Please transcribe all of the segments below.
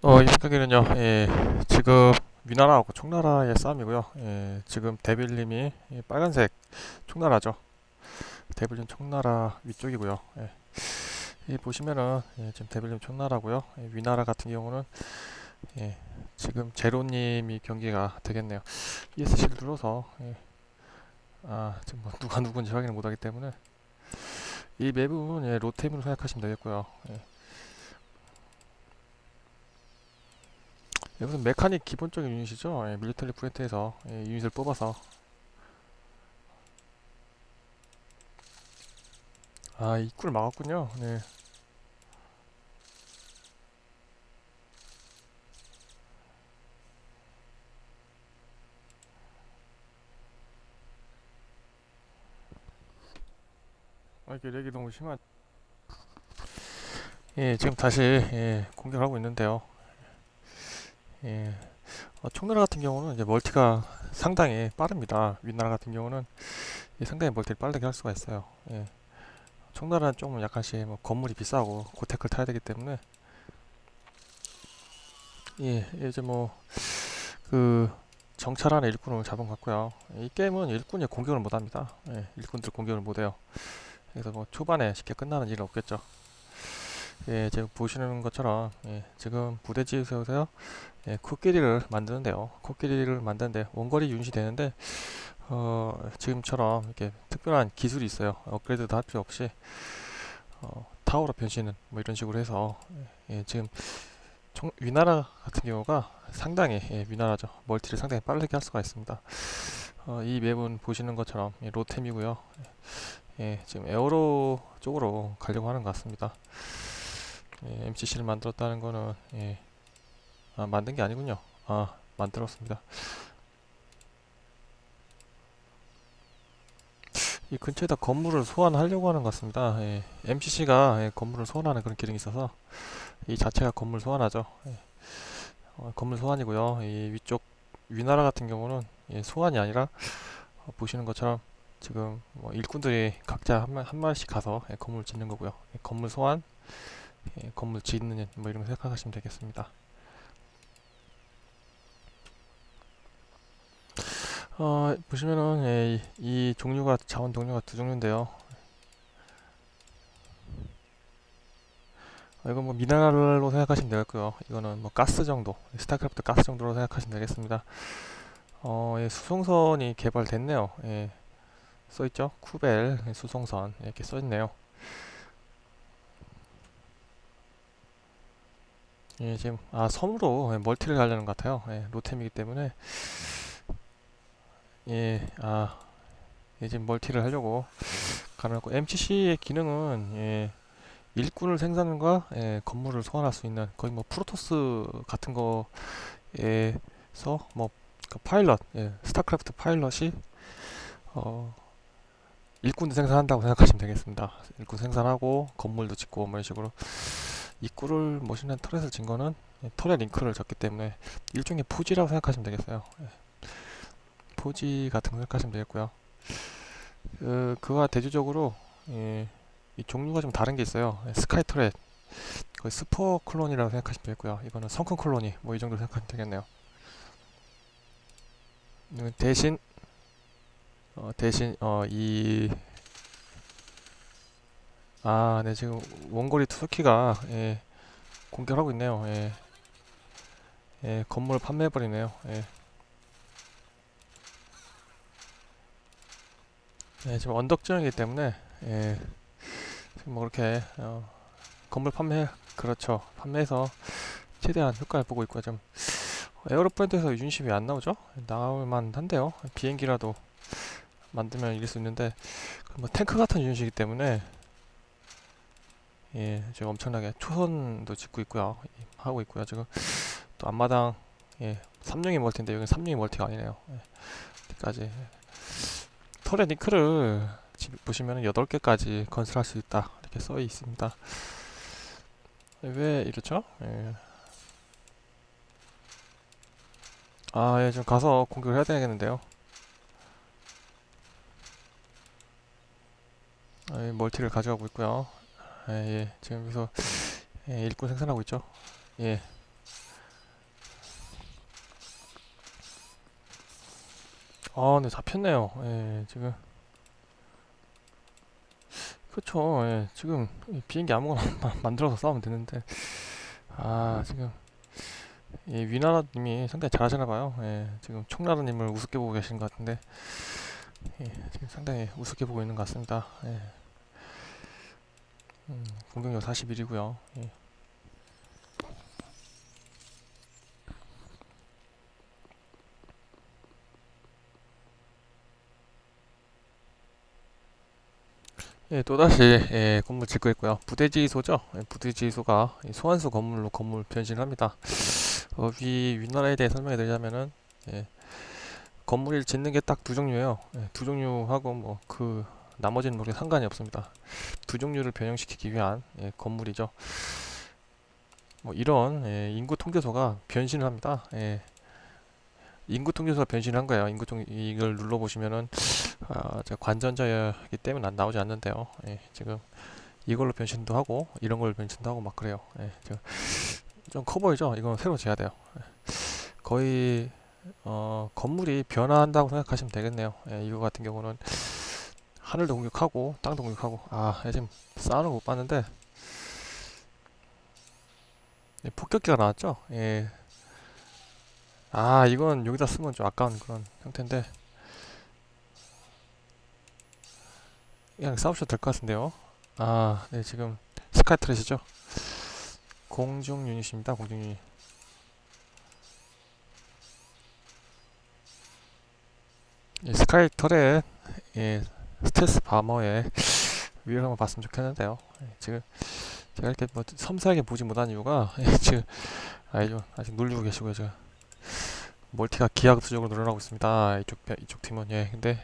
어, 이 생각에는요, 예, 지금 위나라하고 총나라의 싸움이고요. 예, 지금 데빌님이 이 빨간색 총나라죠. 데빌님 총나라 위쪽이고요. 예, 이 보시면은 예, 지금 데빌님 총나라고요. 예, 위나라 같은 경우는 예, 지금 제로님이 경기가 되겠네요. ESC를 눌러서 예, 아, 지금 뭐 누가 누군지 확인을 못하기 때문에 이 맵은 예, 로템으로 생각하시면 되겠고요. 여기서 메카닉 기본적인 유닛이죠. 예, 밀리터리 프렌트에서 예, 유닛을 뽑아서 아 입구를 막았군요. 네. 아 이게 렉이 너무 심한. 예 지금 다시 예, 공격하고 있는데요. 예. 어, 총나라 같은 경우는 이제 멀티가 상당히 빠릅니다. 윗나라 같은 경우는 예, 상당히 멀티를 빠르게 할 수가 있어요. 예. 총나라는 조금 약간씩 뭐 건물이 비싸고 고테크를 타야 되기 때문에 예, 이제 뭐 그 정찰하는 일꾼을 잡은 것 같고요. 이 게임은 일꾼이 공격을 못 합니다. 예, 일꾼들 공격을 못 해요. 그래서 뭐 초반에 쉽게 끝나는 일은 없겠죠. 예, 지금 보시는 것처럼 예, 지금 부대 지으세요. 예, 코끼리를 만드는데요. 코끼리를 만드는데 원거리 유닛이 되는데 어, 지금처럼 이렇게 특별한 기술이 있어요. 업그레이드도 할 필요 없이 어, 타워로 변신은 뭐 이런 식으로 해서 예, 지금 총, 위나라 같은 경우가 상당히 예, 위나라죠. 멀티를 상당히 빠르게 할 수가 있습니다. 어, 이 맵은 보시는 것처럼 예, 로템이고요. 예, 지금 에어로 쪽으로 가려고 하는 것 같습니다. 예, MCC를 만들었다는 거는 예, 아, 만든 게 아니군요. 아, 만들었습니다. 이 근처에다 건물을 소환하려고 하는 것 같습니다. 예, MCC가 예, 건물을 소환하는 그런 기능이 있어서 이 자체가 건물 소환하죠. 예, 어, 건물 소환이고요. 이 위쪽 위나라 같은 경우는 예, 소환이 아니라 어, 보시는 것처럼 지금 뭐 일꾼들이 각자 한, 마, 한 마리씩 가서 예, 건물 짓는 거고요. 예, 건물 소환, 예, 건물 짓는 뭐 이런 거 생각하시면 되겠습니다. 어, 보시면은 예, 이, 이 종류가 자원 종류가 두 종류인데요. 어, 이건 뭐 미네랄로 생각하시면 되겠고요. 이거는 뭐 가스 정도, 스타크래프트 가스 정도로 생각하시면 되겠습니다. 어, 예, 수송선이 개발됐네요. 예, 써있죠? 쿠벨 예, 수송선 이렇게 써있네요. 예, 지금 아 섬으로 예, 멀티를 가려는 것 같아요. 예, 로템이기 때문에 예, 아 예, 지금 멀티를 하려고 거. MCC의 기능은 예, 일꾼을 생산과 예, 건물을 소환할 수 있는 거의 뭐 프로토스 같은 거에서 뭐그 파일럿, 예, 스타크래프트 파일럿이 어, 일꾼도 생산한다고 생각하시면 되겠습니다. 일꾼 생산하고 건물도 짓고 뭐 이런 식으로 입구를 모시는 터렛을 진 거는 예, 터렛 링크를 졌기 때문에 일종의 포지라고 생각하시면 되겠어요. 예, 포지 같은 거 생각하시면 되겠고요. 그, 그와 대조적으로 예, 이 종류가 좀 다른 게 있어요. 예, 스카이 터렛 거의 스포 클론이라고 생각하시면 되겠고요. 이거는 성큰 클론이 뭐 이 정도 생각하면 되겠네요. 음, 대신 어, 대신 어, 이 아, 네 지금 원거리 투스키가 예, 공격하고 있네요. 예, 예, 건물 판매해버리네요. 예, 예, 지금 언덕 지형이기 때문에 예, 지금 뭐 그렇게 어, 건물 판매 그렇죠. 판매해서 최대한 효과를 보고 있고요. 좀 에어로프렌트에서 왜안 나오죠? 나올 만 한데요. 비행기라도 만들면 이길 수 있는데 뭐 탱크 같은 유닛이기 때문에 예, 지금 엄청나게 초선도 짓고 있고요. 예, 하고 있고요. 지금 또 앞마당 예, 3룡이 멀티인데 여기는 3룡이 멀티가 아니네요. 예, 터렛 링크를 지금 보시면 8개까지 건설할 수 있다. 이렇게 써 있습니다. 예, 왜 이렇죠? 예. 아, 예, 좀 가서 공격을 해야 되겠는데요. 아, 예, 멀티를 가져가고 있고요. 아, 예, 지금 여기서 예, 일꾼 생산하고 있죠. 예. 아, 네, 잡혔네요. 예, 지금. 그쵸, 예, 지금 비행기 아무거나 만들어서 싸우면 되는데. 아, 지금. 예, 위나라님이 상당히 잘하시나봐요. 예, 지금 총나라님을 우습게 보고 계신 것 같은데. 예, 지금 상당히 우습게 보고 있는 것 같습니다. 예. 음, 공격력 41이고요. 예. 예, 또다시 예, 건물 짓고 있고요. 부대지소죠? 예, 부대지소가 이 소환수 건물로 건물 변신을 합니다. 어, 위 윗나라에 대해 설명해 드리자면은 예, 건물을 짓는 게 딱 두 종류예요. 예, 두 종류하고 뭐 그 나머지는 모르게 상관이 없습니다. 두 종류를 변형시키기 위한 예, 건물이죠. 뭐 이런 예, 인구 통계소가 변신을 합니다. 예, 인구 통계소가 변신한 거예요. 인구 통 이걸 눌러 보시면은 아, 제가 관전자이기 때문에 안 나오지 않는데요. 예, 지금 이걸로 변신도 하고 이런 걸 변신도 하고 막 그래요. 예, 좀 커 보이죠? 이건 새로 재야 돼요. 예, 거의 어, 건물이 변화한다고 생각하시면 되겠네요. 예, 이거 같은 경우는 하늘도 공격하고 땅도 공격하고 아, 예, 지금 거못 봤는데 예, 폭격기가 나왔죠? 예. 아, 이건 여기다 쓰면 좀 아까운 그런 형태인데 그냥 싸우셔도 될 것 같은데요. 아, 네, 지금 스카이 트렛이죠. 공중 유닛입니다. 공중 유닛. 예, 스카이 터렛, 예, 스텔스 바머의 위를 한번 봤으면 좋겠는데요. 예, 지금 제가 이렇게 뭐 섬세하게 보지 못한 이유가 예, 지금 아이죠 아직 놀리고 계시고요 지금 멀티가 기하급수적으로 늘어나고 있습니다. 이쪽 편- 이쪽 팀은 예, 근데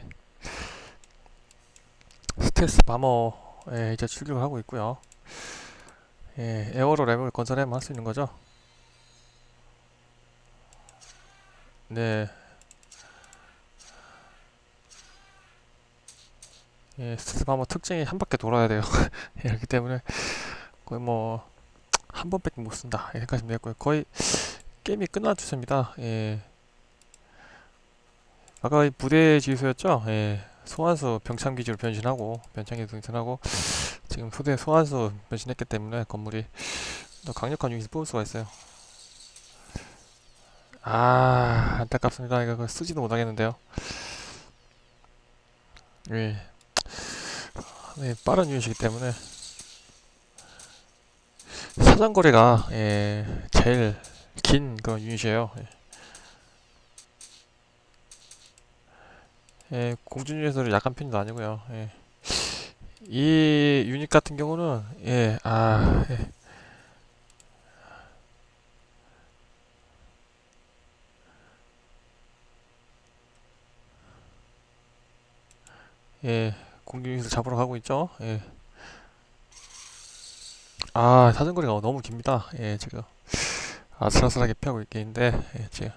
스텔스 바머에 이제 출격을 하고 있고요. 예, 에어로 레벨 건설하면 할수 있는 거죠. 네. 예, 바머 특징이 한 바퀴 돌아야 돼요. 예, 그렇기 때문에 거의 뭐 한 번밖에 못 쓴다. 예, 생각하시면 되겠고요. 거의 게임이 끝난 추세입니다. 예. 아까 이 부대 지휘소였죠? 예. 소환수 병참 기지로 변신하고 변창기 변신하고 지금 후대 소환수 변신했기 때문에 건물이 더 강력한 유닛을 뽑을 수가 있어요. 아 안타깝습니다. 이거 쓰지도 못하겠는데요. 예. 네, 빠른 유닛이기 때문에 사정거리가 예, 제일 긴 그런 유닛이에요. 예. 예, 공중 유닛으로 약한 편도 아니고요. 예. 이 유닛 같은 경우는 예, 아, 예. 예, 유닛을 잡으러 가고 있죠. 예. 아, 사정거리가 너무 깁니다. 예, 지금 아슬아슬하게 피하고 있겠는데, 예, 지금.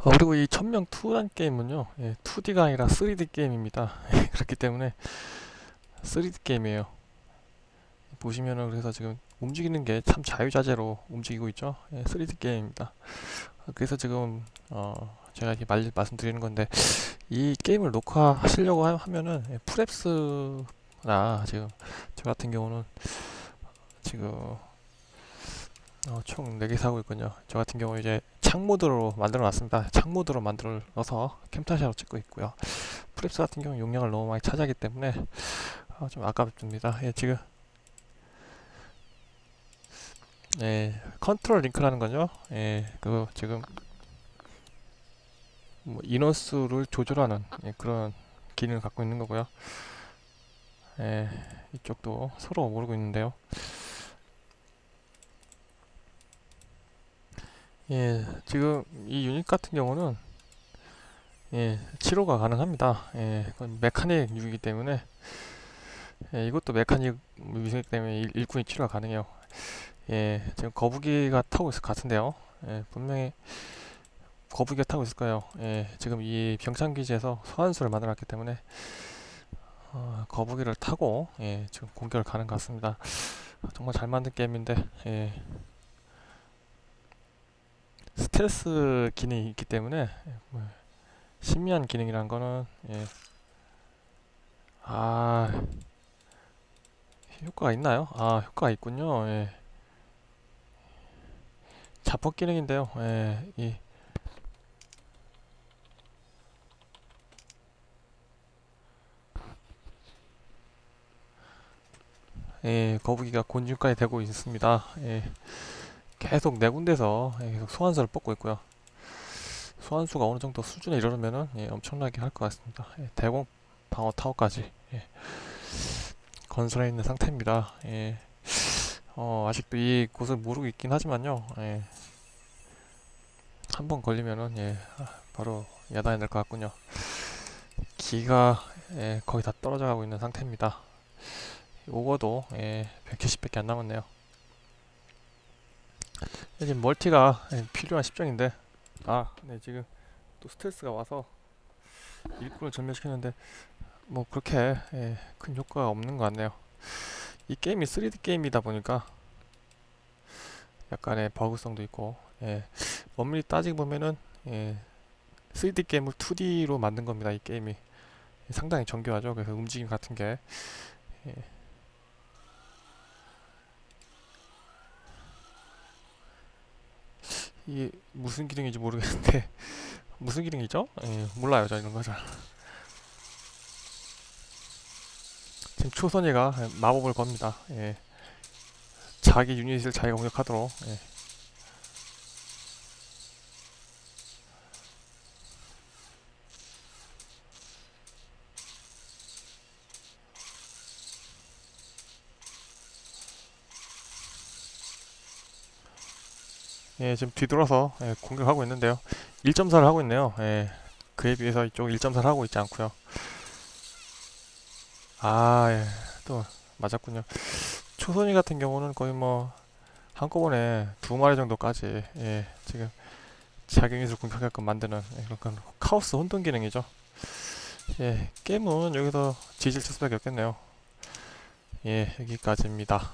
어, 그리고 이 천명 2란 게임은요, 예, 2D가 아니라 3D 게임입니다. 예, 그렇기 때문에 3D 게임이에요. 보시면은 그래서 지금 움직이는 게 참 자유자재로 움직이고 있죠. 예, 3D 게임입니다. 어, 그래서 지금 어, 제가 이렇게 말, 말씀드리는 건데 이 게임을 녹화하시려고 하- 하면은 예, 프랩스나 지금 저 같은 경우는 지금 어, 총 4개 사고 있군요. 저 같은 경우 이제 창모드로 만들어 놨습니다. 창모드로 만들어서 캠타샤로 찍고 있고요. 프랩스 같은 경우 용량을 너무 많이 차지하기 때문에 어, 좀 아깝습니다. 예, 지금 예, 컨트롤 링크라는 거죠. 예, 그거 지금 뭐 인원수를 조절하는 예, 그런 기능을 갖고 있는 거고요. 예, 이쪽도 서로 모르고 있는데요. 예, 지금 이 유닛 같은 경우는 예, 치료가 가능합니다. 예, 그건 메카닉 유이기 때문에 예, 이것도 메카닉 유이기 때문에 일, 일꾼이 치료가 가능해요. 예, 지금 거북이가 타고 있을 것 같은데요. 예, 분명히 거북이가 타고 있을 거예요. 예, 지금 이 병창 기지에서 소환수를 만들었기 때문에 어, 거북이를 타고 예, 지금 공격을 가는 것 같습니다. 정말 잘 만든 게임인데 예, 스텔스 기능이 있기 때문에 예, 뭐 신미한 기능이란 거는 예. 아 효과가 있나요? 아 효과가 있군요. 예. 자폭 기능인데요. 예. 이 예, 거북이가 곤충까지 되고 있습니다. 예, 계속 네 군데서 예, 계속 소환수를 뽑고 있고요. 소환수가 어느 정도 수준에 이르르면은 예, 엄청나게 할 것 같습니다. 예, 대공 방어 타워까지 예, 건설해 있는 상태입니다. 예, 어, 아직도 이 곳을 모르고 있긴 하지만요. 예, 한 번 걸리면은 예, 아, 바로 야단이 날 것 같군요. 기가 예, 거의 다 떨어져 가고 있는 상태입니다. 오거도 예, 170밖에 안 남았네요. 지금 멀티가 예, 필요한 십정인데 아, 네 지금 또 스트레스가 와서 일꾼을 전멸시켰는데 뭐 그렇게 예, 큰 효과가 없는 것 같네요. 이 게임이 3D 게임이다 보니까 약간의 버그성도 있고 예, 엄밀히 따지고 보면은 예, 3D 게임을 2D로 만든 겁니다. 이 게임이 상당히 정교하죠. 그래서 움직임 같은 게 예, 이게 무슨 기능인지 모르겠는데 무슨 기능이죠? 예, 몰라요 저 이런 거 잘 지금 초선이가 마법을 겁니다. 예. 자기 유닛을 자기가 공격하도록 예. 예, 지금 뒤돌아서 예, 공격하고 있는데요. 1.4를 하고 있네요. 예, 그에 비해서 이쪽 1.4를 하고 있지 않고요. 아, 예, 또 맞았군요. 초선이 같은 경우는 거의 뭐 한꺼번에 두 마리 정도까지 예, 지금 유닛을 공격하게끔 만드는 예, 그런 카오스 혼돈 기능이죠. 예, 게임은 여기서 지질 칠 수밖에 없겠네요. 예, 여기까지입니다.